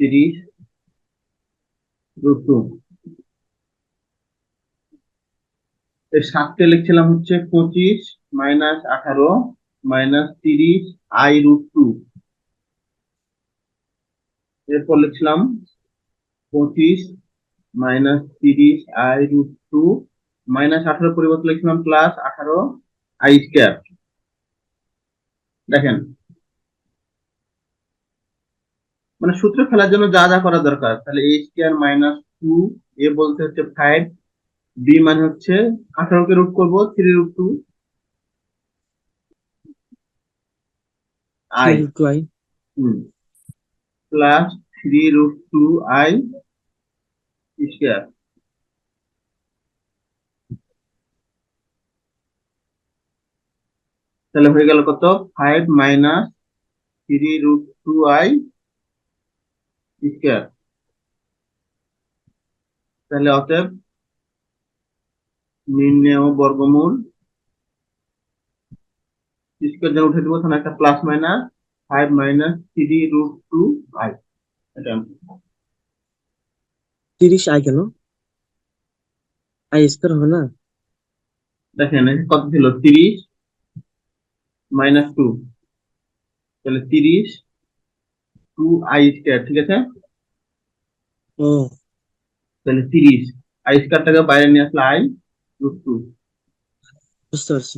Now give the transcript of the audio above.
তিরিশ রুট এর সাতকে লিখছিলাম হচ্ছে পঁচিশ মাইনাস আঠারো মাইনাস তিরিশ আই রুট টু এরপর লিখছিলাম পঁচিশ মাইনাস তিরিশ আই রুট টু মাইনাস আঠারো পরিবর্তে লিখছিলাম প্লাস আঠারো আই স্কোয়ার দেখেন মানে সূত্র ফেলার জন্য যা যা করা দরকার। তাহলে a square minus two a বলতে হচ্ছে ফাইভ বি মানে হচ্ছে আঠারোকে রুট করব three root two i two i plus three root two i square তাহলে হয়ে গেল কত? Five minus three root two i square তাহলে অতএব নির্ণেয় বর্গমূল। স্কোয়ার যেন উঠে দেবো তাহলে একটা plus minus five minus three root two i এটা তিরিশ আই কেন? আই স্কোয়ার হবে না? দেখেন কত ছিল তিরিশ মাইনাস টু তাহলে তিরিশ টু আই স্কোয়ার ঠিক আছে ও তাহলে তিরিশ আই স্কোয়ারটাকে বাইরে নিয়ে আসলে আই রুট টু বুঝতে পারছি